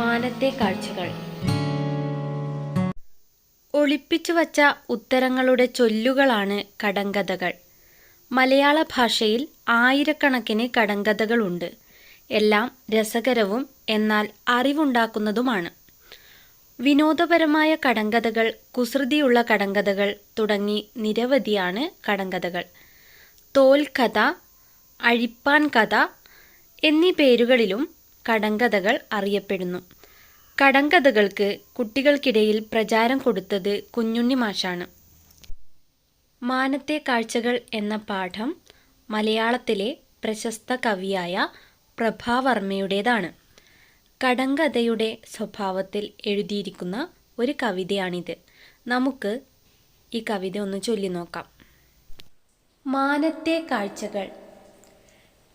മാനത്തെ കാഴ്ചകൾ. ഒളിപ്പിച്ചു വച്ച ഉത്തരങ്ങളുടെ ചൊല്ലുകളാണ് കടങ്കഥകൾ. മലയാള ഭാഷയിൽ ആയിരക്കണക്കിന് കടങ്കഥകളുണ്ട്. എല്ലാം രസകരവും എന്നാൽ അറിവുണ്ടാക്കുന്നതുമാണ്. വിനോദപരമായ കടങ്കഥകൾ കുസൃതിയുള്ള കടങ്കഥകൾ തുടങ്ങി നിരവധിയാണ് കടങ്കഥകൾ. തോൽക്കഥ അഴിപ്പാൻ കഥ എന്നീ പേരുകളിലും കടങ്കഥകൾ അറിയപ്പെടുന്നു. കടങ്കഥകൾക്ക് കുട്ടികൾക്കിടയിൽ പ്രചാരം കൊടുത്തത് കുഞ്ഞുണ്ണി മാഷാണ്. മാനത്തെ കാഴ്ചകൾ എന്ന പാഠം മലയാളത്തിലെ പ്രശസ്ത കവിയായ പ്രഭാവർമ്മയുടേതാണ് കടങ്കഥയുടെ സ്വഭാവത്തിൽ എഴുതിയിരിക്കുന്ന ഒരു കവിതയാണിത്. നമുക്ക് ഈ കവിത ഒന്ന് ചൊല്ലി നോക്കാം. മാനത്തെ കാഴ്ചകൾ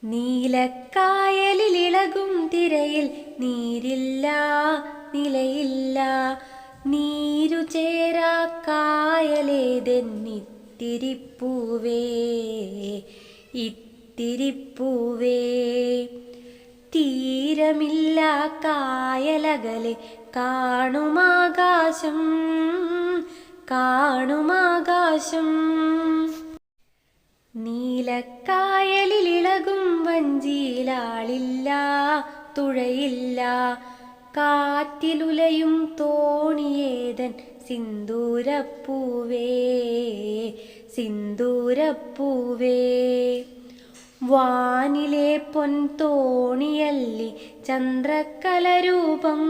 നീലക്കായലിലിളകും തിരയിൽ നീരില്ല നിലയില്ല. നീരു ചേരാ കായലേതെന്നിത്തിരിപ്പൂവേ ഇത്തിരിപ്പൂവേ. തീരമില്ല കായലകലെ കാണുമാകാശം കാണുമാകാശം. നീലക്കായലിലിളകും വഞ്ചിയിലാളില്ല തുഴയില്ല. കാറ്റിലുലയും തോണിയേതൻ സിന്ദൂരപ്പൂവേ സിന്ദൂരപ്പൂവേ. വാനിലെ പൊൻ തോണിയല്ലി ചന്ദ്രക്കലരൂപം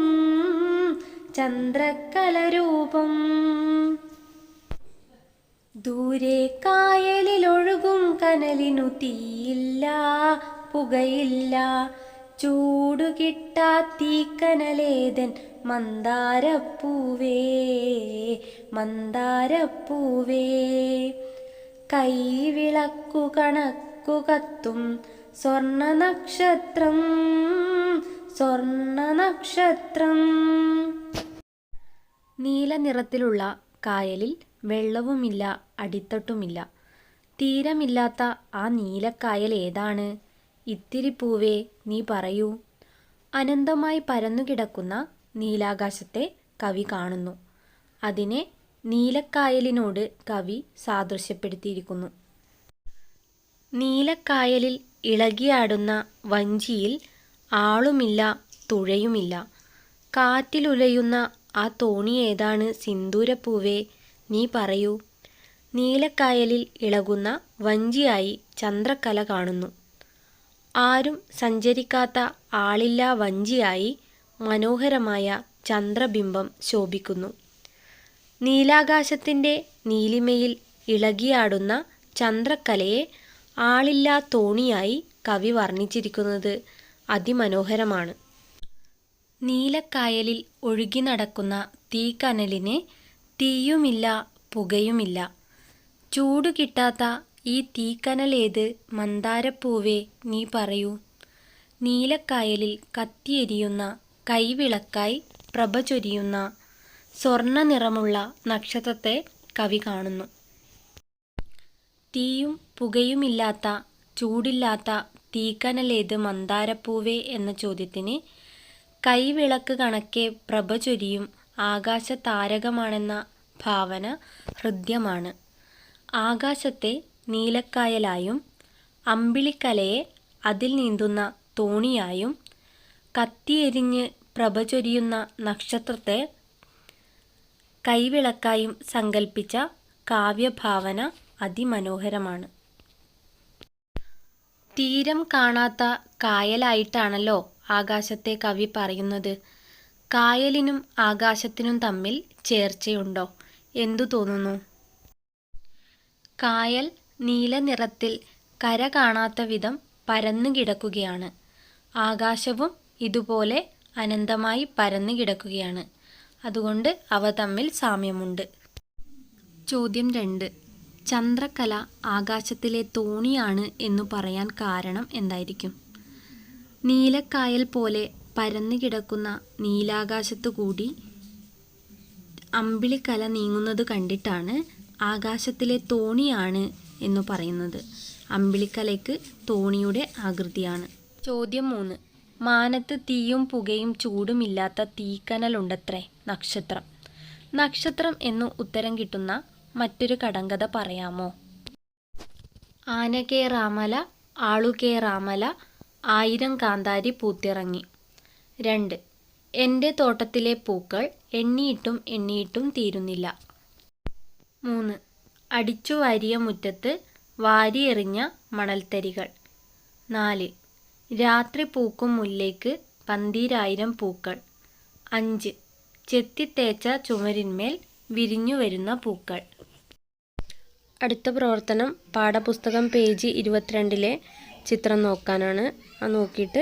ചന്ദ്രക്കലരൂപം. ദൂരെ കായലിലൊഴുകും കനലിനു തീയില്ല പുകയില്ല. ചൂടു കിട്ടാ തീക്കനലേതൻ മന്ദാരപ്പൂവേ മന്ദാരപ്പൂവേ. കൈവിളക്കു കണക്കു കത്തും സ്വർണ നക്ഷത്രം സ്വർണ നക്ഷത്രം നീല നിറത്തിലുള്ള കായലിൽ വെള്ളവുമില്ല അടിത്തട്ടുമില്ല. തീരമില്ലാത്ത ആ നീലക്കായൽ ഏതാണ്? ഇത്തിരി പൂവേ നീ പറയൂ. അനന്തമായി പരന്നുകിടക്കുന്ന നീലാകാശത്തെ കവി കാണുന്നു. അതിനെ നീലക്കായലിനോട് കവി സാദൃശ്യപ്പെടുത്തിയിരിക്കുന്നു. നീലക്കായലിൽ ഇളകിയാടുന്ന വഞ്ചിയിൽ ആളുമില്ല തുഴയുമില്ല. കാറ്റിലുലയുന്ന ആ തോണി ഏതാണ് സിന്ദൂരപ്പൂവേ നീ പറയൂ. നീലക്കായലിൽ ഇളകുന്ന വഞ്ചിയായി ചന്ദ്രക്കല കാണുന്നു. ആരും സഞ്ചരിക്കാത്ത ആളില്ലാ വഞ്ചിയായി മനോഹരമായ ചന്ദ്രബിംബം ശോഭിക്കുന്നു. നീലാകാശത്തിന്റെ നീലിമയിൽ ഇളകിയാടുന്ന ചന്ദ്രക്കലയെ ആളില്ലാ തോണിയായി കവി വർണിച്ചിരിക്കുന്നത് അതിമനോഹരമാണ്. നീലക്കായലിൽ ഒഴുകി നടക്കുന്ന തീക്കനലിന് തീയുമില്ല പുകയുമില്ല. ചൂട് കിട്ടാത്ത ഈ തീക്കനലേത് മന്ദാരപ്പൂവേ നീ പറയൂ. നീലക്കായലിൽ കത്തിയെരിയുന്ന കൈവിളക്കായി പ്രഭ ചൊരിയുന്ന സ്വർണ നിറമുള്ള നക്ഷത്രത്തെ കവി കാണുന്നു. തീയും പുകയുമില്ലാത്ത ചൂടില്ലാത്ത തീക്കനലേത് മന്ദാരപ്പൂവേ എന്ന ചോദ്യത്തിന് കൈവിളക്ക് കണക്കെ പ്രഭ ചൊരിയും ആകാശ താരകമാണെന്ന ഭാവന ഹൃദ്യമാണ്. ആകാശത്തെ നീലക്കായലായും അമ്പിളിക്കലയെ അതിൽ നീന്തുന്ന തോണിയായും കത്തിയെരിഞ്ഞ് പ്രഭ ചൊരിയുന്ന നക്ഷത്രത്തെ കൈവിളക്കായും സങ്കൽപ്പിച്ച കാവ്യഭാവന അതിമനോഹരമാണ്. തീരം കാണാത്ത കായലായിട്ടാണല്ലോ ആകാശത്തെ കവി പറയുന്നത്. കായലിനും ആകാശത്തിനും തമ്മിൽ ചേർച്ചയുണ്ടോ? എന്തു തോന്നുന്നു? കായൽ നീല നിറത്തിൽ കര കാണാത്ത വിധം പരന്നു കിടക്കുകയാണ്. ആകാശവും ഇതുപോലെ അനന്തമായി പരന്നു കിടക്കുകയാണ്. അതുകൊണ്ട് അവ തമ്മിൽ സാമ്യമുണ്ട്. ചോദ്യം രണ്ട്. ചന്ദ്രക്കല ആകാശത്തിലെ തോണിയാണ് എന്നു പറയാൻ കാരണം എന്തായിരിക്കും? നീലക്കായൽ പോലെ പരന്നു കിടക്കുന്ന നീലാകാശത്തു കൂടി അമ്പിളിക്കല നീങ്ങുന്നത് കണ്ടിട്ടാണ് ആകാശത്തിലെ തോണിയാണ് എന്നു പറയുന്നത്. അമ്പിളിക്കലയ്ക്ക് തോണിയുടെ ആകൃതിയാണ്. ചോദ്യം മൂന്ന്. മാനത്ത് തീയും പുകയും ചൂടുമില്ലാത്ത തീക്കനലുണ്ടത്രേ നക്ഷത്രം. നക്ഷത്രം എന്ന് ഉത്തരം കിട്ടുന്ന മറ്റൊരു കടങ്കഥ പറയാമോ? ആനകേ റാമല ആളുകേ റാമല ആയിരം കാന്താരി പൂത്തിറങ്ങി. രണ്ട്. എന്റെ തോട്ടത്തിലെ പൂക്കൾ എണ്ണിയിട്ടും എണ്ണിയിട്ടും തീരുന്നില്ല. മൂന്ന്. അടിച്ചു വാരിയ മുറ്റത്ത് വാരിയെറിഞ്ഞ മണൽത്തരികൾ. നാല്. രാത്രി പൂക്കും മുല്ലേക്ക് പന്തീരായിരം പൂക്കൾ. അഞ്ച്. ചെത്തിത്തേച്ച ചുമരിന്മേൽ വിരിഞ്ഞു വരുന്ന പൂക്കൾ. അടുത്ത പ്രവർത്തനം പാഠപുസ്തകം പേജ് ഇരുപത്തിരണ്ടിലെ ചിത്രം നോക്കാനാണ്. ആ നോക്കിയിട്ട്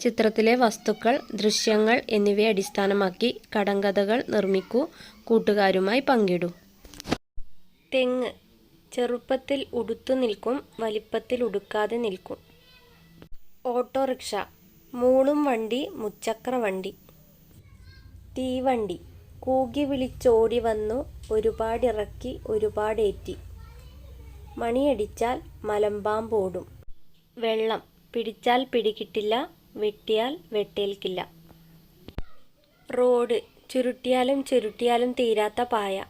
ചിത്രത്തിലെ വസ്തുക്കൾ ദൃശ്യങ്ങൾ എന്നിവയെ അടിസ്ഥാനമാക്കി കടങ്കഥകൾ നിർമ്മിക്കൂ കൂട്ടുകാരുമായി പങ്കിടൂ. തെങ്ങ് ചെറുപ്പത്തിൽ ഉടുത്തു നിൽക്കും വലിപ്പത്തിൽ ഉടുക്കാതെ നിൽക്കും. ഓട്ടോറിക്ഷ മൂളും വണ്ടി മുച്ചക്ര വണ്ടി. തീവണ്ടി കൂകി വിളിച്ചോടി വന്നു ഒരുപാടിറക്കി ഒരുപാടേറ്റി. മണിയടിച്ചാൽ മലമ്പാമ്പോടും. വെള്ളം പിടിച്ചാൽ പിടികിട്ടില്ല വെട്ടിയാൽ വെട്ടേൽക്കില്ല. റോഡ് ചുരുട്ടിയാലും ചുരുട്ടിയാലും തീരാത്ത പായ.